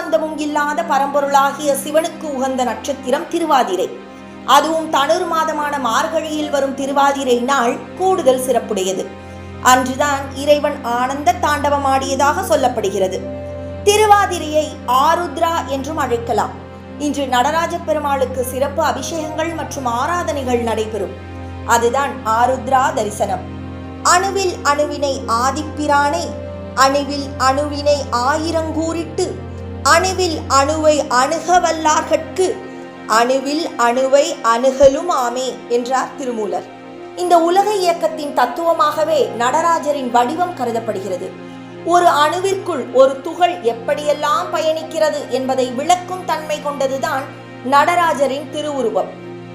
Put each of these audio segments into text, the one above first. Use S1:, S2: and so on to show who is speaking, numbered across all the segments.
S1: அந்தமும் இல்லாத பரம்பொருளாகிய சிவனுக்கு உகந்த நட்சத்திரம் திருவாதிரை. அதுவும் தனுர் மாதமான மார்கழியில் வரும் திருவாதிரை நாள் கூடுதல் சிறப்புடையது. அன்றுதான் இறைவன் ஆனந்த தாண்டவமாடியதாக சொல்லப்படுகிறது. திருவாதிரையை ஆருத்ரா என்றும் அழைக்கலாம். இன்று நடராஜ பெருமாளுக்கு சிறப்பு அபிஷேகங்கள் மற்றும் ஆராதனைகள் நடைபெறும். அதுதான் ஆருத்ரா தரிசனம். அணுவில் அணுவினை ஆதிப்பிரானை அணுவில் அணுவினை ஆயிரங்கூறிட்டு அணுவில் அணுவை அணுக வல்லார்கட்கு அணுவில் அணுவை அணுகலும் ஆமே என்றார் திருமூலர். இந்த உலக இயக்கத்தின் தத்துவமாகவே நடராஜரின் வடிவம் கருதப்படுகிறது. ஒரு அணுவிற்குள் ஒரு துகள் எப்படியெல்லாம் பயணிக்கிறது என்பதை விளக்கும் தன்மை கொண்டதுதான் நடராஜரின் திருவுருவம்.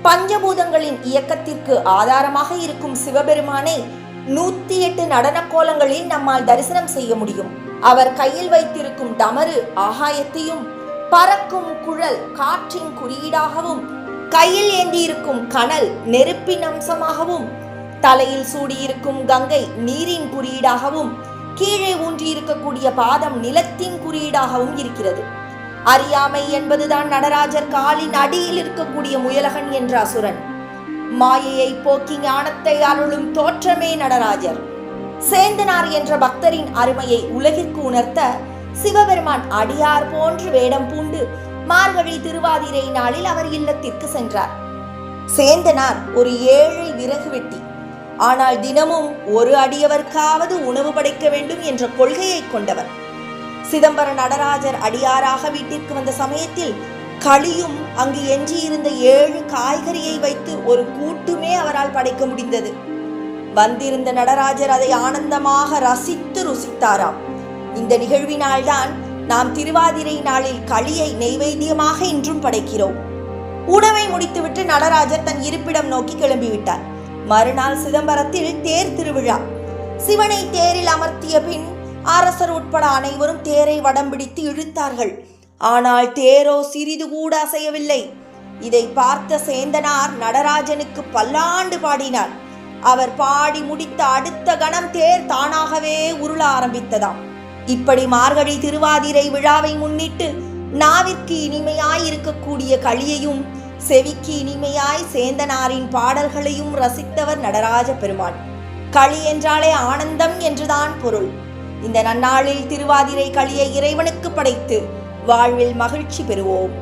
S1: பஞ்சபூதங்களின் இயக்கத்திற்கு ஆதாரமாக இருக்கும் சிவபெருமானை நூத்தி எட்டு நடன கோலங்களில் நம்மால் தரிசனம் செய்ய முடியும். அவர் கையில் வைத்திருக்கும் டமரு ஆகாயத்தையும் பறக்கும் குழல் காற்றின் குறியீடாகவும் கையில் ஏந்தியிருக்கும் கனல் நெருப்பின் அம்சமாகவும் தலையில் சூடியிருக்கும் கங்கை நீரின் குறியீடாகவும் கீழே ஊன்றியிருக்கக்கூடிய பாதம் நிலத்தின் குறியீடாகவும் இருக்கிறது. அறியாமை என்பதுதான் நடராஜர் காலின் அடியில் இருக்கக்கூடிய முயலகன் என்ற அசுரன். மாயையை போக்கி ஞானத்தை அருளும் தோற்றமே நடராஜர். சேந்தனார் என்ற பக்தரின் அருமையை உலகிற்கு உணர்த்த சிவபெருமான் அடியார் போன்று வேடம் பூண்டு மார்கழி திருவாதிரை நாளில் அவர் இல்லத்திற்கு சென்றார். சேந்தனார் ஒரு ஏழை விறகு வெட்டி ஆனால் தினமும் ஒரு அடியவர்க்காவது உணவு படைக்க வேண்டும் என்ற கொள்கையை கொண்டவர். சிதம்பர நடராஜர் அடியாராக வீட்டிற்கு வந்த சமயத்தில் களியும் அங்கு எஞ்சியிருந்த ஏழு காய்கறியை வைத்து ஒரு கூட்டுமே அவரால் படைக்க முடிந்தது. வந்திருந்த நடராஜர் அதை ஆனந்தமாக ரசித்து ருசித்தாராம். இந்த நிகழ்வினால்தான் நாம் திருவாதிரை நாளில் களியை நெய்வேத்தியமாக இன்றும் படைக்கிறோம். உணவை முடித்துவிட்டு நடராஜர் தன் இருப்பிடம் நோக்கி கிளம்பிவிட்டார். மறுநாள் சிதம்பரத்தில் தேர் திருவிழா. சிவனை தேரில் அமர்த்திய பின் அரசர் உட்பட அனைவரும் தேரை வடம் பிடித்து இழுத்தார்கள். ஆனால் தேரோ சிறிது கூட அசையவில்லை. இதை பார்த்த சேந்தனார் நடராஜனுக்கு பல்லாண்டு பாடினார். அவர் பாடி முடித்த அடுத்த கணம் தேர் தானாகவே உருள ஆரம்பித்ததாம். இப்படி மார்கழி திருவாதிரை விழாவை முன்னிட்டு நாவிற்கு இனிமையாய் இருக்கக்கூடிய களியையும் செவிக்கு இனிமையாய் சேந்தனாரின் பாடல்களையும் ரசித்தவர் நடராஜ பெருமான். களி என்றாலே ஆனந்தம் என்றுதான் பொருள். இந்த நன்னாளில் திருவாதிரை களியை இறைவனுக்கு படைத்து வாழ்வில் மகிழ்ச்சி பெறுவோம்.